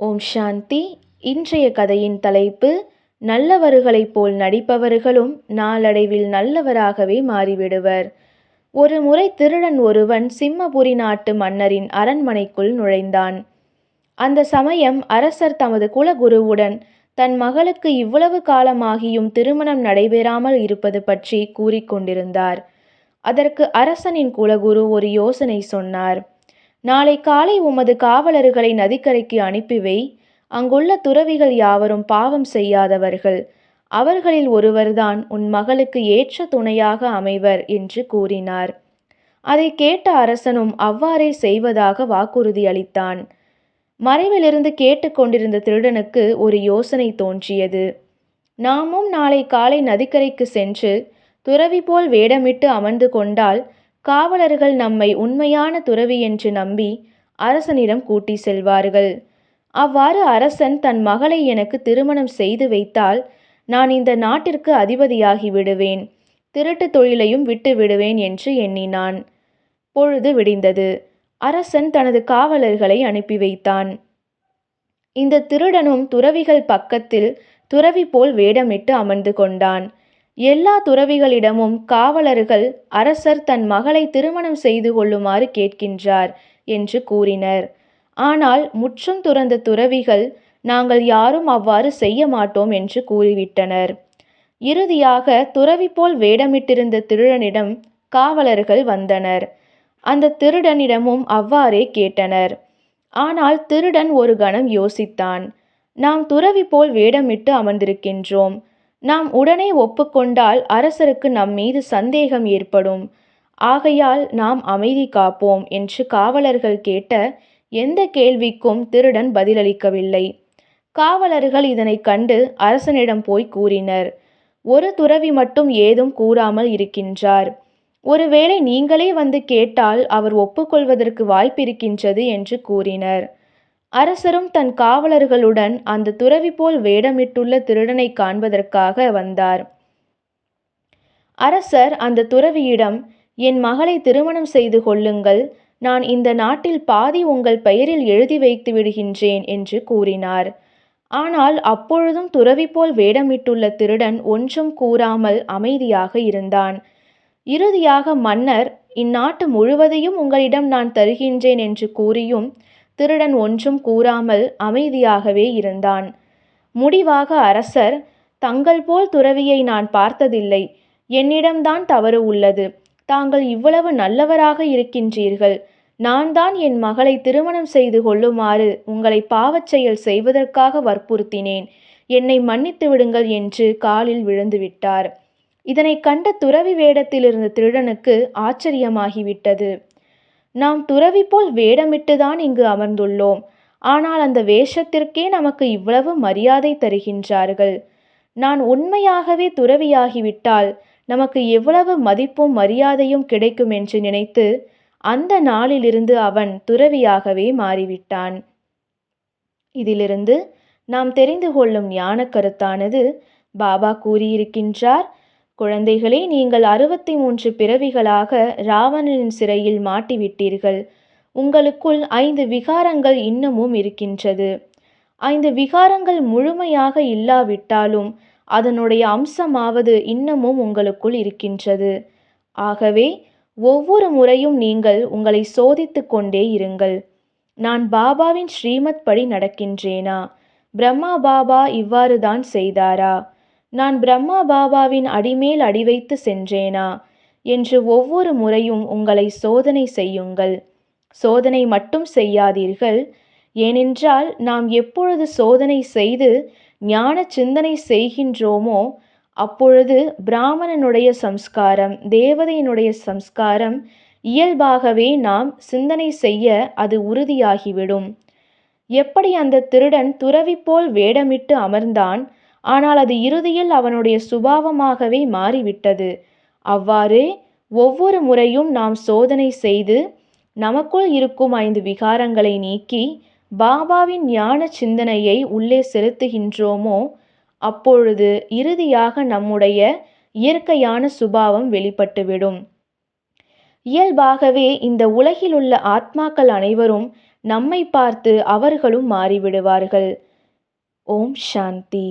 ஓம் சாந்தி. இன்றைய கதையின் தலைப்பு நல்லவர்களைப் போல் நடிப்பவர்களும் நாளடைவில் நல்லவராகவே மாறிவிடுவர். ஒரு முறை திருடன் ஒருவன் சிம்மபுரி நாட்டு மன்னரின் அரண்மனைக்குள் நுழைந்தான். அந்த சமயம் அரசர் தமது குலகுருவுடன் தன் மகளுக்கு இவ்வளவு காலமாகியும் திருமணம் நடைபெறாமல் இருப்பது பற்றி கூறிக்கொண்டிருந்தார். அதற்கு அரசனின் குலகுரு ஒரு யோசனை சொன்னார். நாளை காலை உமது காவலர்களை நதிக்கரைக்கு அனுப்பி வை அங்குள்ள துறவிகள் யாவரும் பாவம் செய்யாதவர்கள். அவர்களில் ஒருவர்தான் உன் மகளுக்கு ஏற்ற துணையாக அமைவர் என்று கூறினார். அதை கேட்ட அரசனும் அவ்வாறே செய்வதாக வாக்குறுதி அளித்தான். மறைவிலிருந்து கேட்டுக்கொண்டிருந்த திருடனுக்கு ஒரு யோசனை தோன்றியது. நாமும் நாளை காலை நதிக்கரைக்கு சென்று துறவி போல் வேடமிட்டு அமர்ந்து கொண்டால் காவலர்கள் நம்மை உண்மையான துறவி என்று நம்பி அரசனிடம் கூட்டி செல்வார்கள். அவ்வாறு அரசன் தன் மகளை எனக்கு திருமணம் செய்து வைத்தால் நான் இந்த நாட்டிற்கு அதிபதியாகி விடுவேன். திருட்டு தொழிலையும் விட்டு விடுவேன் என்று எண்ணினான். பொழுது விடிந்தது. அரசன் தனது காவலர்களை அனுப்பி வைத்தான். இந்த திருடனும் துறவிகள் பக்கத்தில் துறவி போல் வேடமிட்டு அமர்ந்து கொண்டான். எல்லா துறவிகளிடமும் காவலர்கள் அரசர் தன் மகளை திருமணம் செய்து கொள்ளுமாறு கேட்கின்றார் என்று கூறினர். ஆனால் முற்றும் துறந்த துறவிகள் நாங்கள் யாரும் அவ்வாறு செய்ய மாட்டோம் என்று கூறிவிட்டனர். இறுதியாக துறவி போல் வேடமிட்டிருந்த திருடனிடம் காவலர்கள் வந்தனர். அந்த திருடனிடமும் அவ்வாறே கேட்டனர். ஆனால் திருடன் ஒரு கணம் யோசித்தான். நாம் துறவி போல் வேடமிட்டு அமர்ந்திருக்கின்றோம். நாம் உடனே ஒப்புக்கொண்டால் அரசருக்கு நம் மீது சந்தேகம் ஏற்படும். ஆகையால் நாம் அமைதி காப்போம் என்று காவலர்கள் கேட்ட எந்த கேள்விக்கும் திருடன் பதிலளிக்கவில்லை. காவலர்கள் இதனை கண்டு அரசனிடம் போய் கூறினர். ஒரு துறவி மட்டும் ஏதும் கூறாமல் இருக்கின்றார். ஒருவேளை நீங்களே வந்து கேட்டால் அவர் ஒப்புக்கொள்வதற்கு வாய்ப்பிருக்கின்றது என்று கூறினர். அரசரும் தன் காவலர்களுடன் அந்த துறவி போல் வேடமிட்டுள்ள திருடனை காண்பதற்காக வந்தார். அரசர் அந்த துறவியிடம் என் மகளை திருமணம் செய்து கொள்ளுங்கள். நான் இந்த நாட்டில் பாதி உங்கள் பெயரில் எழுதி வைத்து விடுகின்றேன் என்று கூறினார். ஆனால் அப்பொழுதும் துறவி போல் வேடமிட்டுள்ள திருடன் ஒன்றும் கூறாமல் அமைதியாக இருந்தான். இறுதியாக மன்னர் இந்நாட்டு முழுவதையும் உங்களிடம் நான் தருகின்றேன் என்று கூறியும் திருடன் ஒன்றும் கூறாமல் அமைதியாகவே இருந்தான். முடிவாக அரசர் தங்கள் போல் துறவியை நான் பார்த்ததில்லை. என்னிடம்தான் தவறு உள்ளது. தாங்கள் இவ்வளவு நல்லவராக இருக்கின்றீர்கள். நான் தான் என் மகளை திருமணம் செய்து கொள்ளுமாறு உங்களை பாவச் செயல் செய்வதற்காக வற்புறுத்தினேன். என்னை மன்னித்து விடுங்கள் என்று காலில் விழுந்துவிட்டார் இதனை கண்ட துறவி வேடத்தில் இருந்த திருடனுக்கு ஆச்சரியமாகிவிட்டது. நாம் துறவி போல் வேடமிட்டுதான் இங்கு அமர்ந்துள்ளோம். ஆனால் அந்த வேஷத்திற்கே நமக்கு இவ்வளவு மரியாதை தருகின்றார்கள். நான் உண்மையாகவே துறவியாகிவிட்டால் நமக்கு எவ்வளவு மதிப்பும் மரியாதையும் கிடைக்கும் என்று நினைத்து அந்த நாளிலிருந்து அவன் துறவியாகவே மாறிவிட்டான். இதிலிருந்து நாம் தெரிந்து கொள்ளும் ஞான கருத்தானது பாபா கூறியிருக்கின்றார் குழந்தைகளே நீங்கள் அறுபத்தி மூன்று பிறவிகளாக ராவணனின் சிறையில் மாட்டிவிட்டீர்கள். உங்களுக்குள் ஐந்து விகாரங்கள் இன்னமும் இருக்கின்றது. ஐந்து விகாரங்கள் முழுமையாக இல்லாவிட்டாலும் அதனுடைய அம்சமாவது இன்னமும் உங்களுக்குள் இருக்கின்றது. ஆகவே ஒவ்வொரு முறையும் நீங்கள் உங்களை சோதித்து கொண்டே இருங்கள். நான் பாபாவின் ஸ்ரீமத் படி நடக்கின்றேனா? பிரம்மா பாபா இவ்வாறு தான் செய்தாரா? நான் பிரம்மா பாபாவின் அடிமேல் அடி வைத்து சென்றேனா? என்று ஒவ்வொரு முறையும் உங்களை சோதனை செய்யுங்கள். சோதனை மட்டும் செய்யாதீர்கள். ஏனென்றால் நாம் எப்பொழுது சோதனை செய்து ஞான சிந்தனை செய்கின்றோமோ அப்பொழுது பிராமணனுடைய சம்ஸ்காரம் தேவதையினுடைய சம்ஸ்காரம் இயல்பாகவே நாம் சிந்தனை செய்ய அது உறுதியாகிவிடும். எப்படி அந்த திருடன் துறவி போல் வேடமிட்டு அமர்ந்தான்? ஆனால் அது இறுதியில் அவனுடைய சுபாவமாகவே மாறிவிட்டது. அவ்வாறே ஒவ்வொரு முறையும் நாம் சோதனை செய்து நமக்குள் இருக்கும் ஐந்து விகாரங்களை நீக்கி பாபாவின் ஞான சிந்தனையை உள்ளே செலுத்துகின்றோமோ அப்பொழுது இறுதியாக நம்முடைய இயற்கையான சுபாவம் வெளிப்பட்டுவிடும். இயல்பாகவே இந்த உலகிலுள்ள ஆத்மாக்கள் அனைவரும் நம்மை பார்த்து அவர்களும் மாறிவிடுவார்கள். ஓம் சாந்தி.